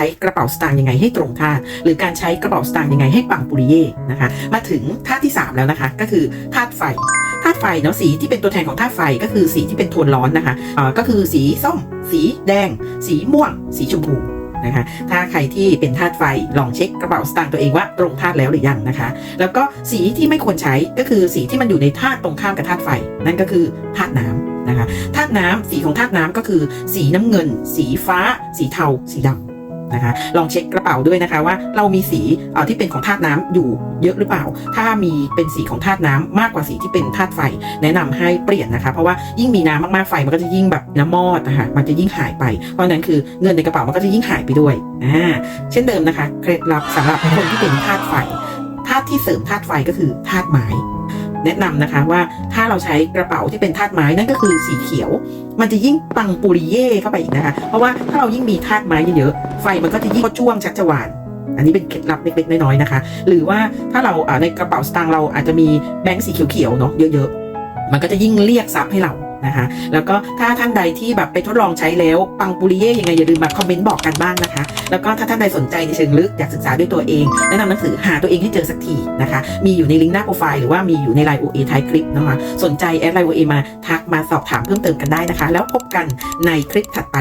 ช้กระเป๋าสตางค์ยังไงให้ตรงธาหรือการใช้กระเป๋าสตางค์ยังไงให้ปังปุริเย่นะคะ มาถึงธาที่ 3 แล้วนะคะ ก็คือธาตุไฟธาตุไฟเนาะสีที่เป็นตัวแทนของธาตุไฟก็คือสีที่เป็นโทนร้อนนะคะอ่าก็คือสีส้ม สีแดง สีม่วง สีชมพูนะคะถ้าใครที่เป็นธาตุไฟลองเช็คกระเป๋าสตางค์ตัวเองว่าตรงธาตุแล้วหรือยังนะคะ แล้วก็สีที่ไม่ควรใช้ก็คือสีที่มันอยู่ในธาตุตรงข้ามกับธาตุไฟ นั่นก็คือธาตุน้ำนะคะธาตุน้ำสีของธาตุน้ำก็คือ สีน้ำเงิน สีฟ้า สีเทา สีดำ นะคะ ลองเช็คกระเป๋าด้วยนะคะว่าเรามีสีที่เป็นของธาตุน้ำอยู่เยอะหรือเปล่า ถ้ามีเป็นสีของธาตุน้ำมากกว่าสีที่เป็นธาตุไฟ แนะนำให้เปลี่ยนนะคะ เพราะว่ายิ่งมีน้ำมากๆไฟมันก็จะยิ่งแบบน้ำมอดนะคะมันจะยิ่งหายไป เพราะนั้นคือเงินในกระเป๋ามันก็จะยิ่งหายไปด้วยอ่าเช่นเดิมนะคะเคล็ดลับสำหรับคนที่เป็นธาตุไฟธาตุที่เสริมธาตุไฟก็คือธาตุไม้ แนะนำนะคะว่าถ้าเราใช้กระเป๋าที่เป็นธาตุไม้นั่นก็คือสีเขียว มันจะยิ่งปังปุริเย่เข้าไปอีกนะคะ เพราะว่าถ้าเรายิ่งมีธาตุไม้เยอะๆไฟมันก็จะยิ่งจ้วงชักจวานอันนี้เป็นเคล็ดลับเล็กๆน้อยๆนะคะ หรือว่าถ้าเราในกระเป๋าสตางค์เราอาจจะมีแบงค์สีเขียวๆเนาะเยอะๆ มันก็จะยิ่งเรียกทรัพย์ให้เรา นะคะแล้วก็ถ้าท่านใดที่แบบไปทดลองใช้แล้วปังปุริเย่ยังไงอย่าลืมมาคอมเมนต์บอกกันบ้างนะคะ แล้วก็ถ้าท่านใดสนใจในเชิงลึกอยากศึกษาด้วยตัวเอง แนะนำหนังสือหาตัวเองให้เจอสักทีนะคะ มีอยู่ในลิงก์หน้าโปรไฟล์หรือว่ามีอยู่ในไลน์ OA ท้ายคลิปนะคะสนใจแอดไลน์ OA มาทักมาสอบถามเพิ่มเติมกันได้นะคะ แล้วพบกันในคลิปถัดไป